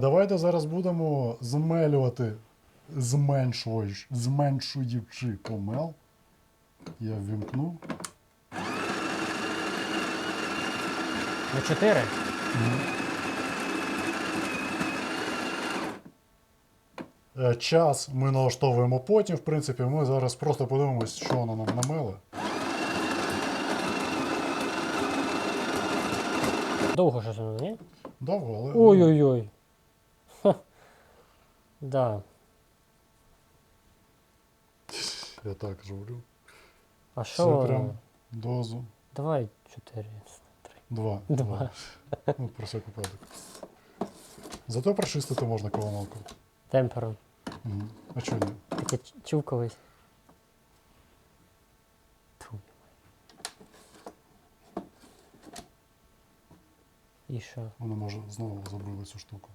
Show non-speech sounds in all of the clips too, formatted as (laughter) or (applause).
Давайте зараз будемо змелювати, зменшуючи, зменшуючи помел. Я ввімкнув. На 4? Е, Час ми налаштовуємо потім. В принципі, ми зараз просто подивимось, що воно нам намеле. Довго щось воно, ні? Довго, але. Ой-ой-ой. Ха. Да. Я так зроблю. А Це що воно? прям дозу. Давай 4. Два. Два. Ну, про всяк випадок. Зато прочистити можна колонку. Темпером. Угу. А чого ні? Таке ч- чув колись. Тьфу. І що? Воно може знову забили цю штуку.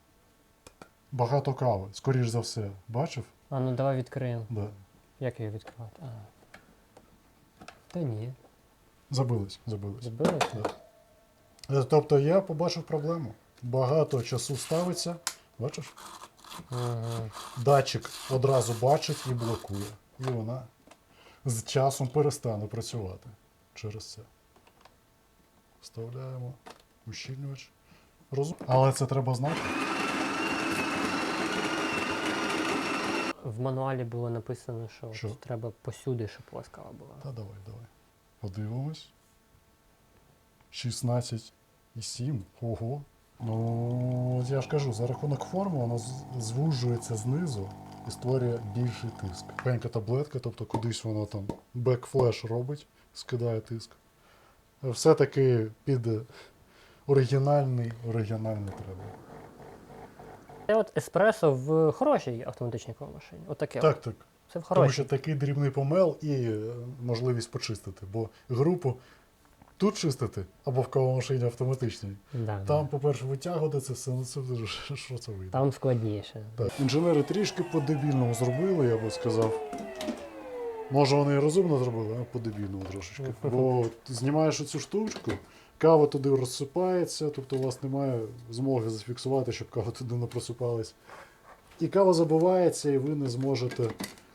Багато кави, скоріш за все. Бачив? А ну давай відкриємо. Да. Як її відкривати? А. Та ні. Забились, забились. Забилося? Е, Тобто я побачив проблему. Багато часу ставиться, бачиш? Ага. Датчик одразу бачить і блокує. І вона з часом перестане працювати через це. Вставляємо ущільнювач. Розум... Але це треба знати. В мануалі було написано, що, Що? треба посюди, щоб ласкава була. Та давай, давай. Подивимось. 16,7. Ого. Ну, от я ж кажу, за рахунок форми воно з- звужується знизу і створює більший тиск. Пенька таблетка, тобто кудись воно там бекфлеш робить, скидає тиск. Все-таки під оригінальний, оригінальний треба. Це от еспресо в хорошій автоматичній кавомашині. Отаке. Так, так. Це в Тому що такий дрібний помел і е, можливість почистити. Бо групу тут чистити або в кавомашині автоматичній. Да, Там, да. по-перше, витягувати це все, ну це (laughs) що це вийде. Там складніше. Так. Інженери трішки по-дебільному зробили, я би сказав. Може, вони і розумно зробили, а по-дебільному трошечки. (laughs) Бо знімаєш оцю штучку, кава туди розсипається, тобто у вас немає змоги зафіксувати, щоб кава туди не просипалась. І кава забувається, і ви не зможете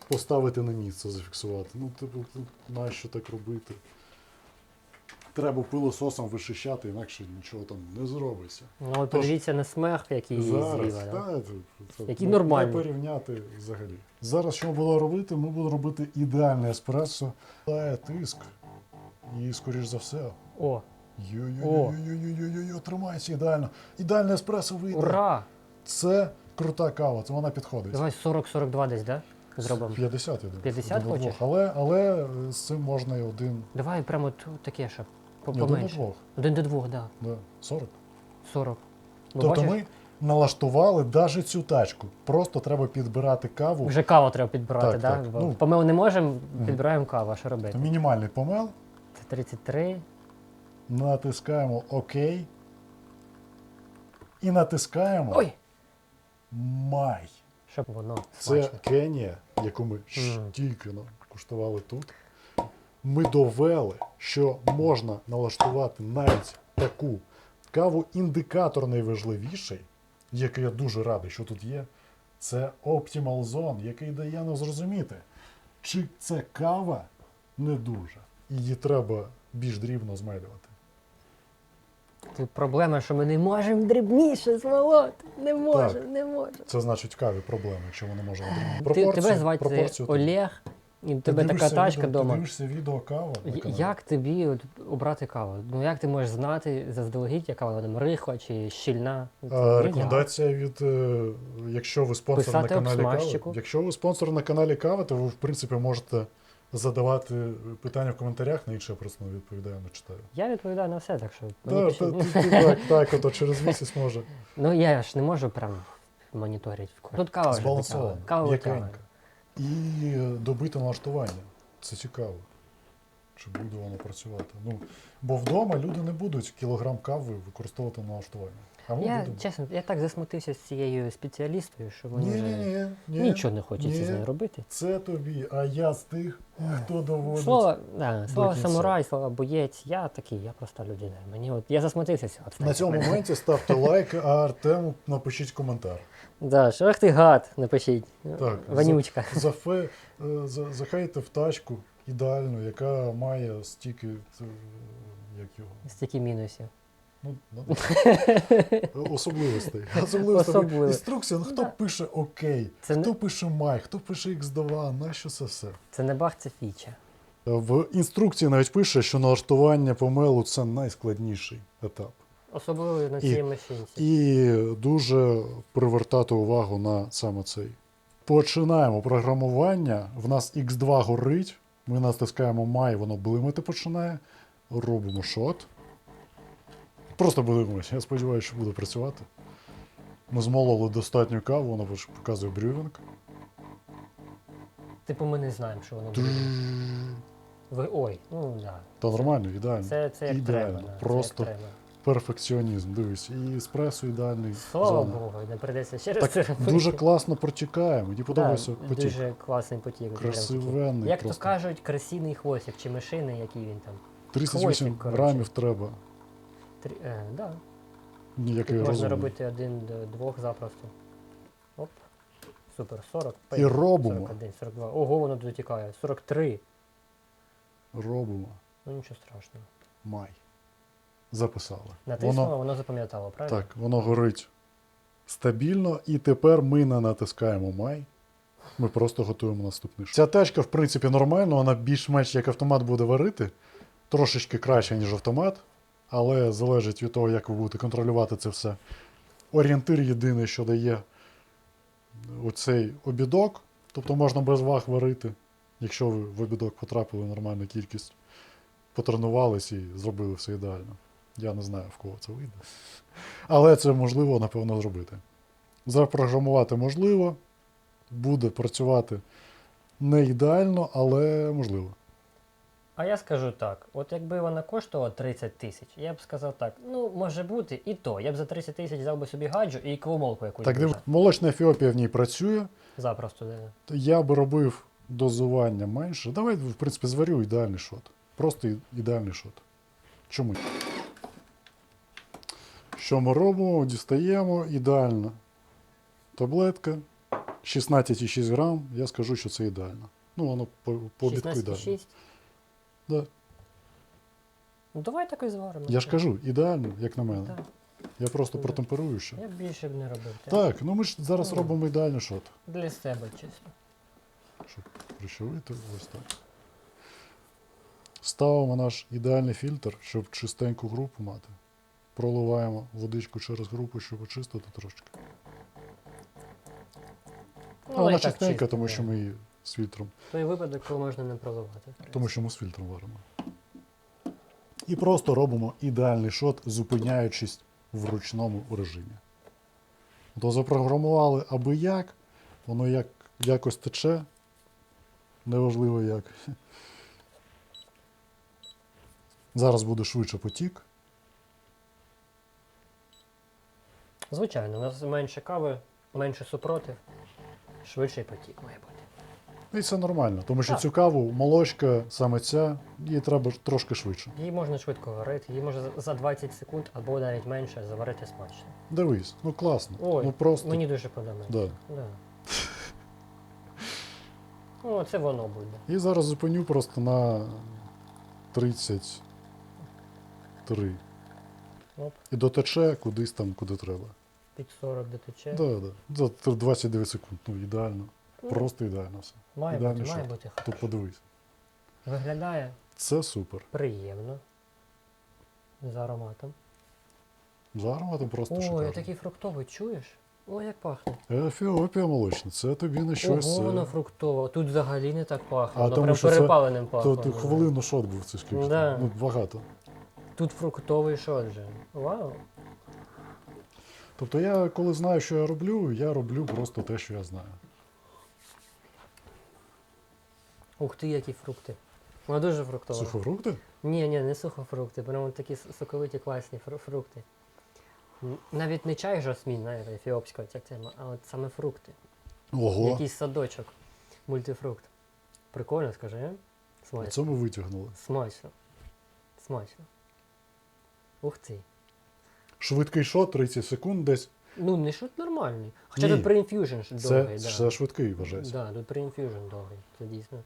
поставити на місце, зафіксувати. Ну, типу, нащо так робити? Треба пилососом вичищати, інакше нічого там не зробиться. Ну, Тож- подивіться на смех, який Зараз, зліва. Та, це, Які не- нормальні. Не порівняти взагалі. Зараз що будемо робити? Ми будемо робити ідеальне еспресо. Тиск. І, скоріш за все. О, Йо-йо-йо-йо-йо-йо-йо, тримається ідеально. Ідеальне еспресо вийде. ура! Це крута кава, це вона підходить. Давай 40-42 десь, да? Зробимо. 50, я думаю. 50 Один до хочеш? Але, але з цим можна і один. Давай прямо таке, щоб один до поменше. двох. Один до двох, да. Да, 40. 40. Ну, тобто ми налаштували навіть цю тачку. Просто треба підбирати каву. вже каву треба підбирати, Так, да? так. Ну. Помил не можемо, підбираємо каву, а що робити? Мінімальний помел. Це 33. Натискаємо ОК. І натискаємо Ой! Май. Щоб воно Це смачно. Кенія, яку ми тільки ну, куштували тут. Ми довели, що можна налаштувати навіть таку каву індикатор найважливіший, який я дуже радий, що тут є. Це Optimal Zone, який дає нам зрозуміти, чи це кава не дуже. Її треба більш дрібно змелювати. Тут проблема, що ми не можемо дрібніше змолоти. Не можемо, не можемо. Це значить в каві проблема, якщо ми не можемо дрібно. Ти, тебе звати пропорцію ти- Олег, і в тебе така дивишся тачка відео, вдома. Ти дивишся відео кава. на Я- каналі? Як тобі от обрати каву? Ну як ти можеш знати заздалегідь, яка вона там рихла чи щільна? Е? Рекомендація від, е, якщо ви спонсор Писати на каналі обсмажчику. якщо ви спонсор на каналі кави, то ви в принципі можете задавати питання в коментарях, на інше я просто не відповідаю, не читаю. Я відповідаю на все, так що мені Та, пишіть. та, ти- ти так, (laughs) так, ото через місяць може. Ну я ж не можу прям моніторити. Тут кава вже. Збалансовано, Кава м'якенько. І е, добите налаштування. Це цікаво. Чи буде воно працювати? Ну, бо вдома люди не будуть кілограм кави використовувати на налаштування. А Я, будемо. чесно, я так засмутився з цією спеціалістою, що мені Ні, вже ні, ні, ні. нічого не хочеться Ні. з нею робити. Це тобі, а я з тих, хто доводить. Слово, да, слово кінця. самурай, слово боєць, я такий, я проста людина. Мені от, я засмутився з цього. На цьому моменті ставте лайк, а Артему напишіть коментар. Да, що ах ти гад, напишіть. Так, Вонючка. Зафе, е, за- захейтив тачку ідеальну, яка має стільки. е, Як його? Стільки мінусів. Ну, ну, (laughs) особливостей. (laughs) Особливостей. Особливо. Інструкція, ну, хто Да. пише окей, Це не- хто пише май, хто пише X2, нащо це все? Це не баг, це фіча. В інструкції навіть пише, що налаштування помелу це найскладніший етап. Особливо на цій машинці. І дуже привертати увагу на саме цей. Починаємо програмування. В нас X2 горить. Ми натискаємо май, воно блимати починає. Робимо шот. Просто блимаємо. Я сподіваюся, що буде працювати. Ми змололи достатню каву, воно показує брювінг. Типу ми не знаємо, що воно буде. Ви, ой, ну да. Та нормально, ідеально. Це, це як Ідеально. треба. Да, Просто це як треба. перфекціонізм. Дивись, і еспресо ідеальний. Слава зона. Богу, не придеться ще раз це робити. дуже класно протікає. Мені Да, подобається потік. Дуже класний потік. Красивенний. Як просто. то кажуть, красивий хвостик чи мишини, який він там. 38 хвостик, коротше. грамів треба. Три, е, да. Ніякий Тут можна розум. робити один до двох запросто. Оп. Супер, 40. І робимо. 41, 42. Ого, воно дотікає. 43. Робимо. Ну нічого страшного. Май. Записали. Натиснуло, Воно, воно запам'ятало, правильно? так, воно горить стабільно, і тепер ми не натискаємо май. Ми просто готуємо наступний шаг. Ця тачка, в принципі, нормальна, вона більш-менш як автомат буде варити. Трошечки краще, ніж автомат, але залежить від того, як ви будете контролювати це все. Орієнтир єдиний, що дає оцей обідок, тобто можна без ваг варити, якщо ви в обідок потрапили нормальну кількість, потренувались і зробили все ідеально. Я не знаю, в кого це вийде. Але це можливо, напевно, зробити. Запрограмувати можливо, буде працювати не ідеально, але можливо. А я скажу так: от якби вона коштувала 30 тисяч, я б сказав так, ну може бути і то. Я б за 30 тисяч взяв би собі гаджу і кавомолку якусь. Так, див... молочна Ефіопія в ній працює. Запросто, да. Я би робив дозування менше. Давай, в принципі, зварю ідеальний шот. Просто і- ідеальний шот. Чому? ні? Що ми робимо? Дістаємо ідеально. Таблетка 16,6 грам. Я скажу, що це ідеально. Ну, воно по, по обідку ідеально. 16,6. Да. Ну давай так і зваримо. Я ж кажу, ідеально, як на мене. Так. Я просто Да. протемперую ще. Я б більше б не робив. Так, ну ми ж зараз Ну. робимо ідеальний шот. Для себе чисто. щоб прищавити ось так. Ставимо наш ідеальний фільтр, щоб чистеньку групу мати. Проливаємо водичку через групу, щоб очистити трошки. Ну, але вона так чистенька, чисто, тому да. що ми її з фільтром. Той випадок, коли можна не проливати. Тому що ми з фільтром варимо. І просто робимо ідеальний шот, зупиняючись в ручному режимі. То запрограмували аби як, воно як, якось тече, неважливо як. Зараз буде швидше потік. Звичайно, у нас менше кави, менше супротив, швидший потік має бути. І це нормально, тому що Так. цю каву, молочка, саме ця, їй треба трошки швидше. Її можна швидко варити, її можна за- за 20 секунд або навіть менше заварити смачно. Дивись, ну класно. Ой, ну просто. Мені дуже подобається. Да. Да. О, (laughs) це воно буде. І зараз зупиню просто на 33. Оп, І дотече кудись там, куди треба. під 40 дотече. Да, да. За 29 секунд. Ну, ідеально. Ну, Просто ідеально все. має ідеальний бути, має бути. Тут подивись. Виглядає Це супер. приємно. з ароматом. За ароматом просто О, шикарно. такий фруктовий, чуєш? О, як пахне. Ефіопія молочна, це тобі на щось. Ого, це- воно фруктово. Тут взагалі не так пахне. А воно тому прям що це- перепаленим пахло. То ти хвилину шот був це скільки. Да. Ну, багато. Тут фруктовий шот же. Вау. Тобто я, коли знаю, що я роблю, я роблю просто те, що я знаю. Ух ти, які фрукти. Воно дуже фруктове. Сухофрукти? Ні, ні, не сухофрукти, прямо такі соковиті класні фрукти. Навіть не чай жасмін, знаєте, ефіопського ця тема, а от саме фрукти. Ого, Якийсь садочок, мультифрукт. Прикольно, скажи, а? Смачно. це ми витягнули. Смачно. Смачно. Ух ти. Швидкий шот, 30 секунд десь. Ну, не шут нормальний. Хоча Ні. тут при інфюжн ж Це, довгий, да. це швидкий вважається. Да, тут при інфюжн довгий. Це дійсно.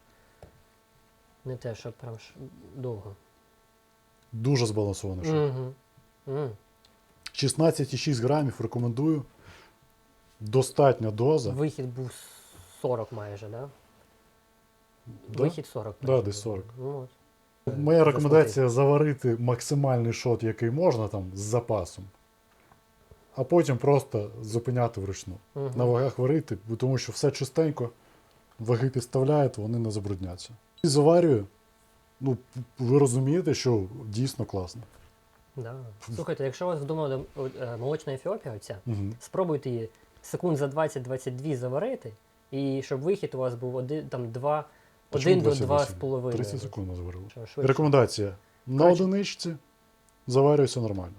Не те, що прям ш... довго. Дуже збалансований шот. Угу. Угу. 16,6 грамів рекомендую. Достатня доза. Вихід був 40 майже, да? Да? Вихід 40. Да, десь 40. Ну, от. Моя рекомендація заварити максимальний шот, який можна там з запасом, а потім просто зупиняти вручну. Мгм. На вагах варити, тому що все чистенько, ваги підставляєте, вони не забрудняться. І заварюю. Ну, ви розумієте, що дійсно класно. Да. Слухайте, якщо у вас вдома е, молочна ефіопія, оця, Угу. спробуйте її секунд за 20-22 заварити, і щоб вихід у вас був один, там, 2, 1 до 2,5. 30 секунд ми заварили. Рекомендація. На одиничці заварюється нормально.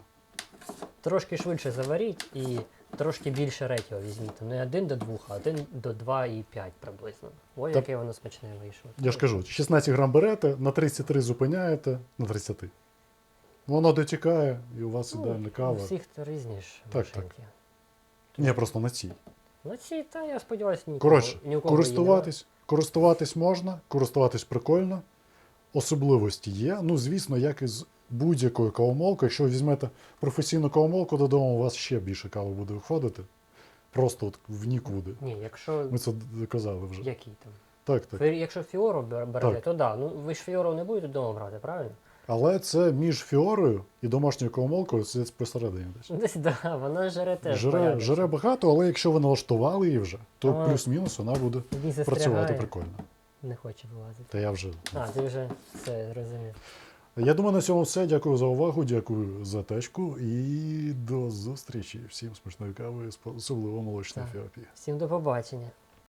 Трошки швидше заваріть і трошки більше ретіо візьміть. Не 1 до 2, а 1 до 2,5 приблизно. Ой, Та- яке воно смачне вийшло. Я ж кажу, 16 грам берете, на 33 зупиняєте, на 30. Воно дотікає, і у вас ідеальна У кава. всіх то різні ж Так, так. машинки. Ні, просто на цій. Ну ці, та я сподіваюся, ні у кого- Коротше, ні у кого її користуватись, користуватись можна, користуватись прикольно. Особливості є. Ну, звісно, як і з будь-якою кавомолкою. Якщо ви візьмете професійну кавомолку додому, у вас ще більше кави буде виходити. Просто от в нікуди. Ні, якщо Ми це доказали вже. який там. Так, так. Якщо фіору бер- берете, Так. то да. Ну ви ж фіору не будете вдома брати, правильно? Але це між фіорою і домашньою кавомолкою це посередині десь. Десь да, вона жере теж. Порядок. жире багато, але якщо ви налаштували її вже, то Вона- плюс-мінус вона буде працювати прикольно. не хоче вилазити. Та я вже. А, ти вже все зрозумів. Я думаю, на цьому все. Дякую за увагу, дякую за тачку і до зустрічі. Всім смачної кави, особливо молочної Так. Всім до побачення.